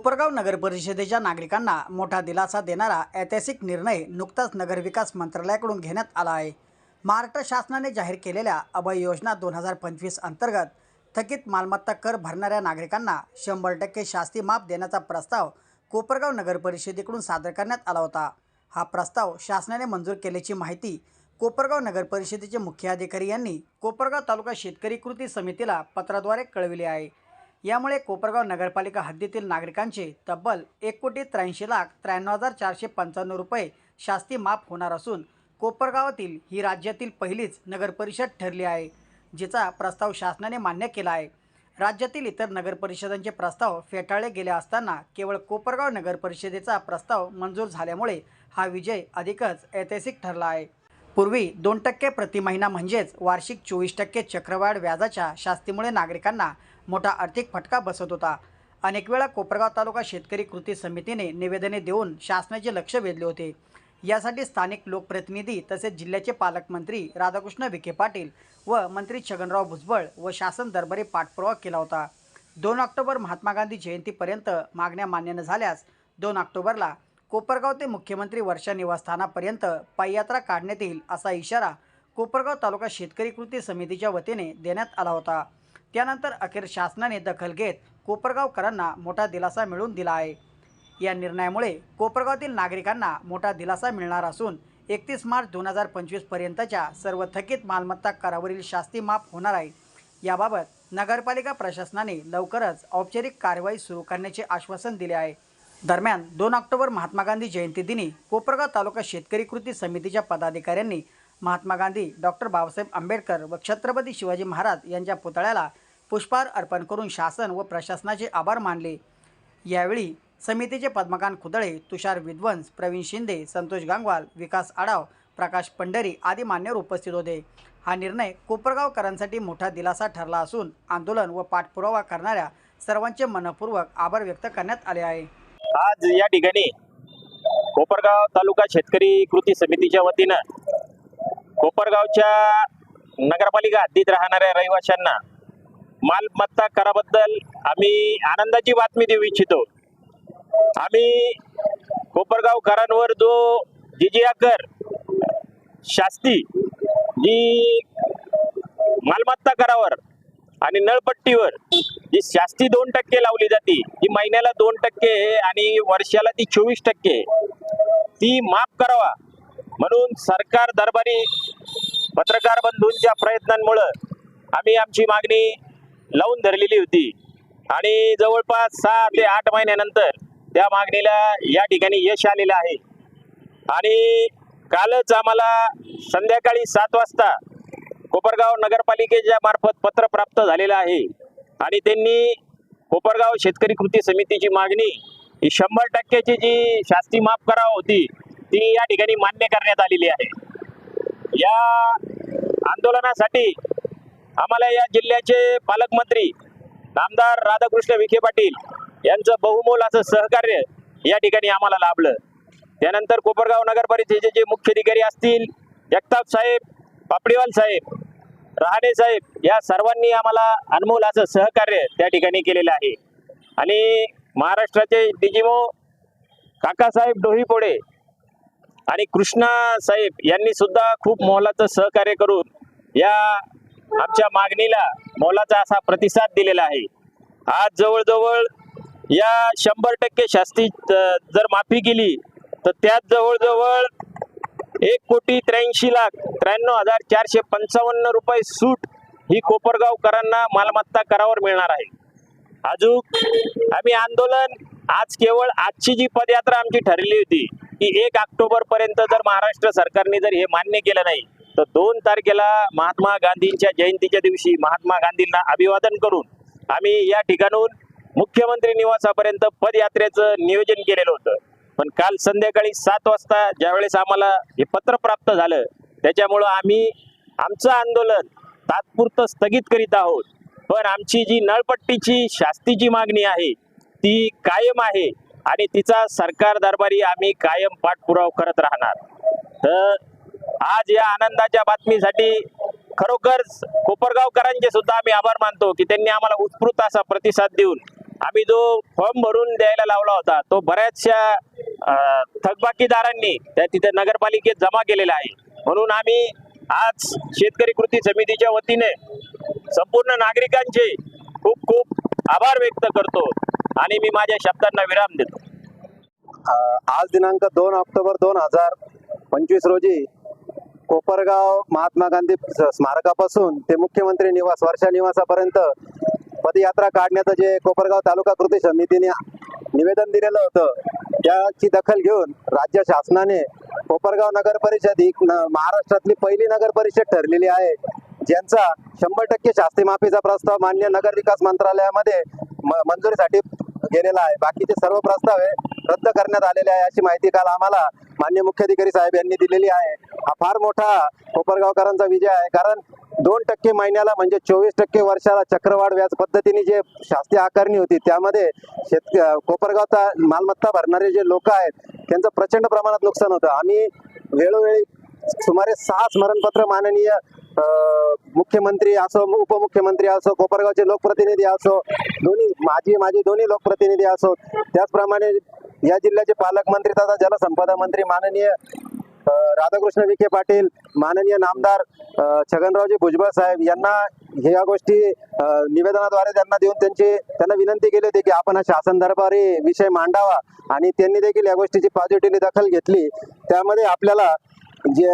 कोपरगाव नगर परिषदेच्या नागरिकांना मोठा दिलासा देणारा ऐतिहासिक निर्णय नुकताच नगरविकास मंत्रालयाकडून घेण्यात आला आहे. महाराष्ट्र शासनाने जाहीर केलेल्या अभय योजना दोन हजार पंचवीस अंतर्गत थकीत मालमत्ता कर भरणाऱ्या नागरिकांना शंभर टक्के शास्ती माफ देण्याचा प्रस्ताव कोपरगाव नगर परिषदेकडून सादर करण्यात आला होता. हा प्रस्ताव शासनाने मंजूर केल्याची माहिती कोपरगाव नगर परिषदेचे मुख्याधिकारी यांनी कोपरगाव तालुका शेतकरी कृती समितीला पत्राद्वारे कळविले आहे. यामुळे कोपरगाव नगरपालिका हद्दीतील नागरिकांचे तब्बल एक कोटी त्र्याऐंशी लाख त्र्याण्णव हजार चारशे पंच्याण्णव रुपये शास्ती माफ होणार असून कोपरगावातील ही राज्यातील पहिलीच नगरपरिषद ठरली आहे जिचा प्रस्ताव शासनाने मान्य केला आहे. राज्यातील इतर नगरपरिषदांचे प्रस्ताव फेटाळले गेले असताना केवळ कोपरगाव नगरपरिषदेचा प्रस्ताव मंजूर झाल्यामुळे हा विजय अधिकच ऐतिहासिक ठरला आहे. पूर्वी दोन टक्के प्रति महिना म्हणजेच वार्षिक चोवीस टक्के चक्रवाढ व्याजाच्या शास्तीमुळे नागरिकांना मोठा आर्थिक फटका बसत होता. अनेक वेळा कोपरगाव तालुका शेतकरी कृती समितीने निवेदने देऊन शासनाचे लक्ष वेधले होते. यासाठी स्थानिक लोकप्रतिनिधी तसेच जिल्ह्याचे पालकमंत्री राधाकृष्ण विखे पाटील व मंत्री छगनराव भुजबळ व शासन दरबारी पाठपुरावा केला होता. दोन ऑक्टोबर महात्मा गांधी जयंतीपर्यंत मागण्या मान्य न झाल्यास दोन ऑक्टोबरला कोपरगाव ते मुख्यमंत्री वर्षा निवासस्थानापर्यंत पाययात्रा काढण्यात येईल असा इशारा कोपरगाव तालुका शेतकरी कृती समितीच्या वतीने देण्यात आला होता. त्यानंतर अखेर शासनाने दखल घेत कोपरगावकरांना मोठा दिलासा मिळवून दिला आहे. या निर्णयामुळे कोपरगावातील नागरिकांना मोठा दिलासा मिळणार असून एकतीस मार्च दोन हजार पंचवीसपर्यंतच्या सर्व थकीत मालमत्ता करावरील शास्ती माफ होणार आहे. याबाबत नगरपालिका प्रशासनाने लवकरच औपचारिक कारवाई सुरू करण्याचे आश्वासन दिले आहे. दरम्यान दोन ऑक्टोबर महात्मा गांधी जयंती दिनी कोपरगाव तालुका शेतकरी कृती समितीच्या पदाधिकाऱ्यांनी महात्मा गांधी डॉक्टर बाबासाहेब आंबेडकर व छत्रपती शिवाजी महाराज यांच्या पुतळ्याला पुष्पहार अर्पण करून शासन व प्रशासनाचे आभार मानले. यावेळी समितीचे पद्मकांत खुदळे तुषार विद्वंस प्रवीण शिंदे संतोष गांगवाल विकास आडाव प्रकाश पंढरी आदी मान्यवर उपस्थित होते. हा निर्णय कोपरगावकरांसाठी मोठा दिलासा ठरला असून आंदोलन व पाठपुरावा करणाऱ्या सर्वांचे मनपूर्वक आभार व्यक्त करण्यात आले आहे. आज या ठिकाणी कोपरगाव तालुका शेतकरी कृती समितीच्या वतीनं कोपरगावच्या नगरपालिका हद्दीत राहणाऱ्या रहिवाशांना मालमत्ता कराबद्दल आम्ही आनंदाची बातमी देऊ इच्छितो. आम्ही कोपरगावकरांवर जो जिजिया कर शास्ती जी मालमत्ता करावर आणि नळपट्टीवर जी शास्ती दोन टक्के लावली जाते जी महिन्याला दोन टक्के आणि वर्षाला ती चोवीस टक्के ती माफ करावा. म्हणून सरकार दरबारी पत्रकार बंधूंच्या प्रयत्नांमुळं आम्ही आमची मागणी लावून धरलेली होती. आणि जवळपास सहा ते आठ महिन्यानंतर त्या मागणीला या ठिकाणी यश आलेलं आहे. आणि कालच आम्हाला संध्याकाळी सात वाजता कोपरगाव नगरपालिकेच्या मार्फत पत्र प्राप्त झालेलं आहे. आणि त्यांनी कोपरगाव शेतकरी कृती समितीची मागणी ही शंभर टक्क्याची जी शास्ती माफ करावं होती ती या ठिकाणी मान्य करण्यात आलेली आहे. या आंदोलनासाठी आम्हाला या जिल्ह्याचे पालकमंत्री नामदार राधाकृष्ण विखे पाटील यांचं बहुमोल असं सहकार्य या ठिकाणी आम्हाला लाभलं. त्यानंतर कोपरगाव नगर परिषदेचे मुख्य अधिकारी असतील जगताप साहेब पापडीवाल साहेब रहाणे साहेब या सर्वांनी आम्हाला अनमोल असं सहकार्य त्या ठिकाणी केलेलं आहे. आणि महाराष्ट्राचे डिजिमो काकासाहेब डोहीपोडे आणि कृष्णा साहेब यांनी सुद्धा खूप मोलाचं सहकार्य करून या आमच्या मागणीला मोलाचा असा प्रतिसाद दिलेला आहे. आज जवळजवळ या शंभर टक्के शास्ती जर माफी केली तर त्यात जवळजवळ एक कोटी त्र्याऐंशी लाख त्र्याण्णव हजार चारशे पंचावन्न रुपये सूट ही कोपरगावकरांना मालमत्ता करावर मिळणार आहे. अजून आम्ही आंदोलन आज केवळ आजची जी पदयात्रा आमची ठरली होती की एक ऑक्टोबर पर्यंत जर महाराष्ट्र सरकारने जर हे मान्य केलं नाही तर दोन तारखेला महात्मा गांधींच्या जयंतीच्या दिवशी महात्मा गांधींना अभिवादन करून आम्ही या ठिकाणून मुख्यमंत्री निवासापर्यंत पदयात्रेचं नियोजन केलेलं होतं. पण काल संध्याकाळी सात वाजता ज्यावेळेस आम्हाला हे पत्र प्राप्त झालं त्याच्यामुळं आम्ही आमचं आंदोलन तात्पुरतं स्थगित करीत आहोत. पण आमची जी नळपट्टीची शास्तीची मागणी आहे ती कायम आहे. आणि तिचा सरकार दरबारी आम्ही कायम पाठपुरावा करत राहणार. तर आज या आनंदाच्या बातमीसाठी खरोखर कोपरगावकरांचे सुद्धा आम्ही आभार मानतो की त्यांनी आम्हाला उत्स्फूर्त असा प्रतिसाद देऊन आम्ही जो फॉर्म भरून द्यायला लावला होता तो बऱ्याचशा थकबाकीदारांनी त्या तिथे नगरपालिकेत जमा केलेला आहे. म्हणून आम्ही आज शेतकरी कृती समितीच्या वतीने संपूर्ण नागरिकांचे खूप खूप आभार व्यक्त करतो. आणि मी माझ्या शब्दांना विराम देतो. आज दिनांक दोन ऑक्टोबर दोन हजार पंचवीस रोजी कोपरगाव महात्मा गांधी स्मारकापासून ते मुख्यमंत्री निवास वर्षा निवासापर्यंत पदयात्रा काढण्याचं जे कोपरगाव तालुका कृती समितीने निवेदन दिलेलं होतं त्याची दखल घेऊन राज्य शासनाने कोपरगाव नगर परिषद ही महाराष्ट्रातली पहिली नगर परिषद ठरलेली आहे. ज्यांचा शंभर टक्के शास्ती माफीचा प्रस्ताव मान्य नगर विकास मंत्रालयामध्ये म- मंजुरीसाठी गेलेला आहे. बाकीचे सर्व प्रस्ताव रद्द करण्यात आलेले आहे अशी माहिती काल आम्हाला मान्य मुख्याधिकारी साहेब यांनी दिलेली आहे. हा फार मोठा कोपरगावकरांचा विजय आहे. कारण दोन टक्के महिन्याला म्हणजे चोवीस टक्के वर्षाला चक्रवाढ व्याज पद्धतीने जे शास्त्रीय आकारणी होती त्यामध्ये शेतक कोपरगावचा मालमत्ता भरणारे जे लोक आहेत त्यांचं प्रचंड प्रमाणात नुकसान होतं. आम्ही वेळोवेळी सुमारे सहा स्मरणपत्र माननीय मुख्यमंत्री असो उपमुख्यमंत्री असो कोपरगावचे लोकप्रतिनिधी असो दोन्ही माझी माझी दोन्ही लोकप्रतिनिधी असो त्याचप्रमाणे या जिल्ह्याचे पालकमंत्री तथा जलसंपदा मंत्री माननीय राधाकृष्ण विखे पाटील माननीय नामदार छगनरावजी भुजबळ साहेब यांना ह्या गोष्टी निवेदनाद्वारे त्यांना देऊन त्यांची त्यांना विनंती केली होती की आपण हा शासन दरबारी विषय मांडावा आणि त्यांनी देखील या गोष्टीची पॉझिटिव्हली दखल घेतली. त्यामध्ये आपल्याला जे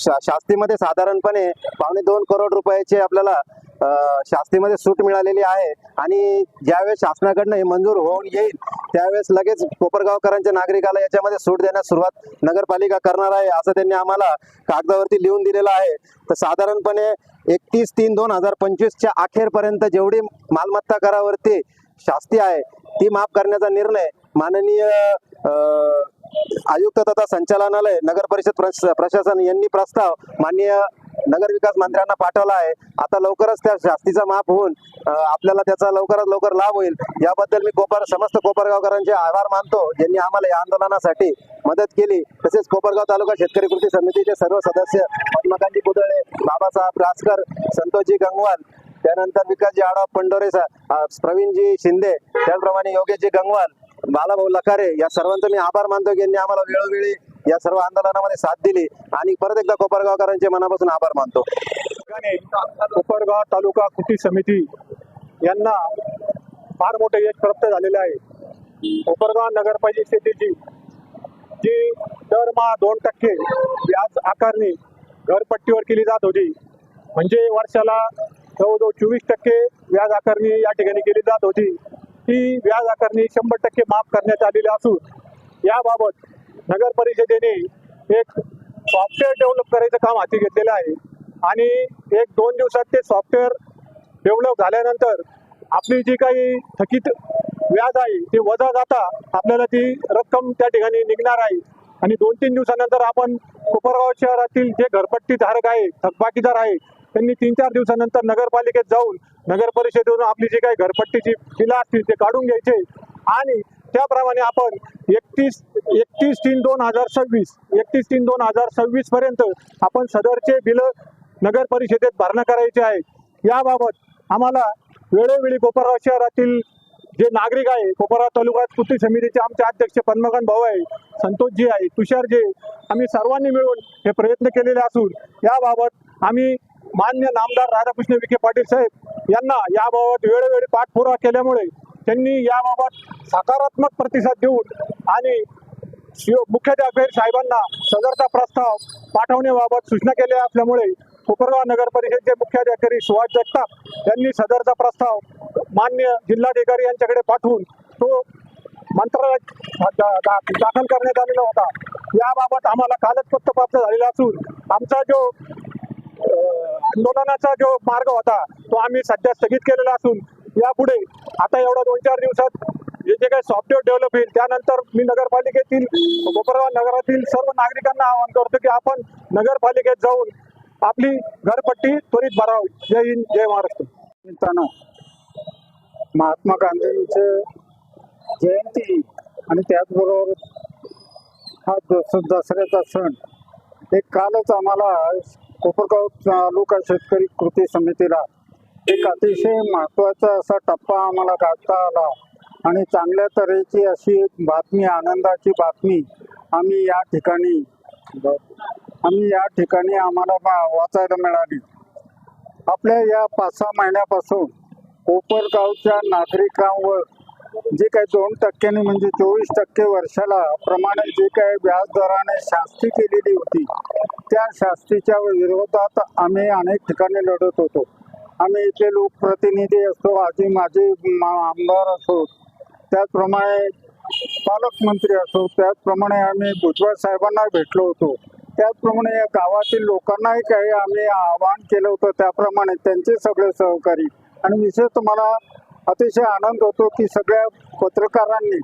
शा- शास्तीमध्ये साधारणपणे पावणे दोन करोड रुपयाचे आपल्याला शास्तीमध्ये सूट मिळालेली आहे. आणि ज्यावेळेस शासनाकडनं हे मंजूर होऊन येईल त्यावेळेस लगेच कोपरगावकरांच्या नागरिकाला याच्यामध्ये सूट देण्यास सुरुवात नगरपालिका करणार आहे असं त्यांनी आम्हाला कागदावरती लिहून दिलेलं आहे. तर साधारणपणे एकतीस तीन दोन हजार पंचवीसच्या अखेरपर्यंत जेवढी मालमत्ता करावरती शास्ती आहे ती माफ करण्याचा निर्णय माननीय आयुक्त तथा संचालनालय नगर परिषद प्रशासन यांनी प्रस्ताव माननीय नगर विकास मंत्र्यांना पाठवला आहे. आता लवकरच त्या शास्तीचा माप होऊन आपल्याला त्याचा लवकरात लवकर लाभ होईल. याबद्दल मी कोपर समस्त कोपरगावकरांचे आभार मानतो. ज्यांनी आम्हाला या आंदोलनासाठी मदत केली. तसेच कोपरगाव तालुका शेतकरी कृती समितीचे सर्व सदस्य पद्मकांती पुतळे बाबासाहेब रासकर संतोषजी गंगवाल त्यानंतर विकासजी आडा पंडोरे प्रवीणजी शिंदे त्याचप्रमाणे योगेशजी गंगवाल बालाभाऊ लकारे या सर्वांचा मी आभार मानतो की यांनी आम्हाला वेळोवेळी या सर्व आंदोलनामध्ये साथ दिली आणि परत एकदा कोपरगावकरांचे मनापासून आभार मानतो. कोपरगाव तालुका कृती समिती यांना फार मोठे यश प्राप्त झालेले आहे. कोपरगाव नगरपालिकेची जी दरमहा दोन टक्के व्याज आकारणी घरपट्टीवर केली जात होती म्हणजे वर्षाला जवळजवळ चोवीस टक्के व्याज आकारणी या ठिकाणी केली जात होती. ती व्याज आकारणी शंभर टक्के माफ करण्यात आलेली असून याबाबत नगर परिषदेने एक सॉफ्टवेअर डेव्हलप करायचं काम हाती घेतलेलं आहे. आणि एक दोन दिवसात ते सॉफ्टवेअर डेव्हलप झाल्यानंतर आपली जी काही थकीत व्याज आहे ती वजा जाता आपल्याला ती रक्कम त्या ठिकाणी निघणार आहे. आणि दोन तीन दिवसानंतर आपण कोपरगाव शहरातील जे घरपट्टी धारक आहे थकबाकीदार आहे त्यांनी तीन चार दिवसानंतर नगरपालिकेत जाऊन नगर परिषदेवरून आपली जी काही घरपट्टीची बिलं असतील ते काढून घ्यायचे. आणि त्याप्रमाणे आपण एकतीस एकतीस तीन दोन हजार सव्वीस एकतीस तीन दोन हजार सव्वीस पर्यंत आपण सदरचे बिलं नगर परिषदेत भरणा करायचे आहे. याबाबत आम्हाला वेळोवेळी कोपरगाव शहरातील जे नागरिक आहे कोपरगाव तालुका कृती समितीचे आमचे अध्यक्ष पद्मकांत भाऊ आहे संतोषजी आहे तुषारजी आम्ही सर्वांनी मिळून हे प्रयत्न केलेले असून याबाबत आम्ही मान्य नामदार राधाकृष्ण विखे पाटील साहेब यांना याबाबत वेळोवेळी पाठपुरावा केल्यामुळे त्यांनी याबाबत सकारात्मक प्रतिसाद देऊन आणि शिव साहेबांना सदरचा प्रस्ताव पाठवण्याबाबत सूचना केल्या असल्यामुळे कोपरगाव नगर परिषदेचे मुख्याधिकारी सुभाष जगताप यांनी सदरचा प्रस्ताव मान्य जिल्हाधिकारी यांच्याकडे पाठवून तो मंत्रालयात दाखल करण्यात आलेला होता. याबाबत आम्हाला कालच पत्र प्राप्त झालेला असून आमचा जो आंदोलनाचा जो मार्ग होता तो आम्ही सध्या स्थगित केलेला असून यापुढे आता एवढ्या दोन चार दिवसात हे जे काही सॉफ्टवेअर डेव्हलप होईल त्यानंतर मी नगरपालिकेतील कोपरगाव नगरातील सर्व नागरिकांना आवाहन करतो की आपण नगरपालिकेत जाऊन आपली घरपट्टी त्वरित भरावी. जय हिंद जय महाराष्ट्र. निमित्तानं महात्मा गांधींचे जयंती आणि त्याचबरोबर हा दस दसऱ्याचा सण एक कालच आम्हाला कोपरगाव तालुका शेतकरी कृती समितीला एक अतिशय महत्त्वाचा असा टप्पा आम्हाला गाठता आला. आणि चांगल्या तऱ्हेची अशी एक बातमी आनंदाची बातमी आम्ही या ठिकाणी आम्ही या ठिकाणी आम्हाला वाचायला मिळाली. आपल्या या पाच सहा महिन्यापासून कोपरगावच्या नागरिकांवर जे काही दोन टक्क्यांनी म्हणजे चोवीस टक्के वर्षाला प्रमाणे जे काही व्याजदराने शास्ती केलेली होती त्या शास्तीच्या विरोधात आम्ही अनेक ठिकाणी लढत होतो. आम्ही इथले लोकप्रतिनिधी असतो आधी माझे मा- आमदार असो त्याचप्रमाणे पालकमंत्री असो त्याचप्रमाणे आम्ही भुजबळ साहेबांना भेटलो होतो. त्याचप्रमाणे या गावातील लोकांनाही काही आम्ही आवाहन केलं होतं त्याप्रमाणे त्यांचे सगळे सहकारी. आणि विशेष मला अतिशय आनंद होतो की सगळ्या पत्रकारांनी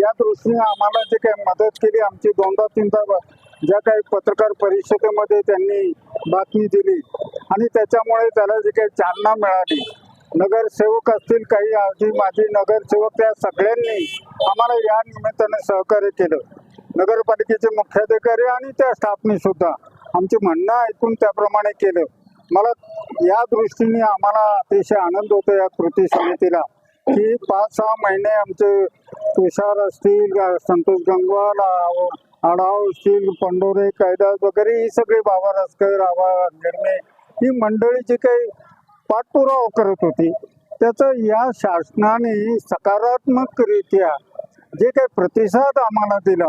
या दृष्टीने आम्हाला जे काही मदत केली आमची दोनदा तीनदा ज्या काही पत्रकार परिषदेमध्ये त्यांनी बातमी दिली आणि त्याच्यामुळे त्याला जी काही चालना मिळाली. नगरसेवक असतील काही आधी माझी नगरसेवक त्या सगळ्यांनी आम्हाला या निमित्ताने सहकार्य केलं. नगरपालिकेचे मुख्याधिकारी आणि त्या स्टाफनी सुद्धा आमचे म्हणणं ऐकून त्याप्रमाणे केलं. मला या दृष्टीने आम्हाला अतिशय आनंद होतो या कृती समितीला की पाच सहा महिने आमचे तुषार असतील संतोष गंगवाल आढाव असतील पंडोरे कैदास वगैरे ही सगळी बाबा रस्कर आबा निर्मे ही मंडळी जी काही पाठपुरावा करत होती त्याचं या शासनाने सकारात्मकरित्या जे काही प्रतिसाद आम्हाला दिला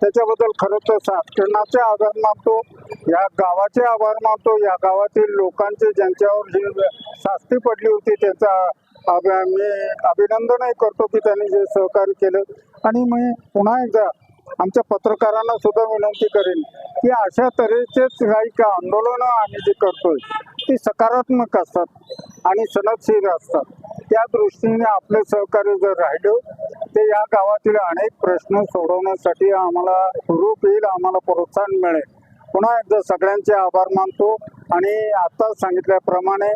त्याच्याबद्दल खरं तर शासनाचे आभार मानतो. या गावाचे आभार मानतो. या गावातील लोकांचे ज्यांच्यावर जी शास्ती पडली होती त्याचा अभ- मी अभिनंदनही करतो की त्यांनी जे सहकार्य केलं. आणि मी पुन्हा एकदा आमच्या पत्रकारांना सुद्धा विनंती करेन की अशा तऱ्हेचेच काही का आंदोलनं आम्ही जे करतोय ती सकारात्मक असतात आणि सनदशीर असतात. त्या दृष्टीने आपले सहकार्य जर राहिलं ते या गावातील अनेक प्रश्न सोडवण्यासाठी आम्हाला हुरूप येईल आम्हाला प्रोत्साहन मिळेल. पुन्हा एकदा सगळ्यांचे आभार मानतो आणि आता सांगितल्याप्रमाणे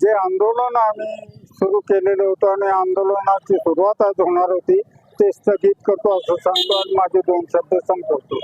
जे आंदोलन आम्ही सुरू केलेलं होतं आणि आंदोलनाची सुरुवात आज होणार होती ते स्थगित करतो असं सांगतो आणि माझे दोन शब्द संपवतो.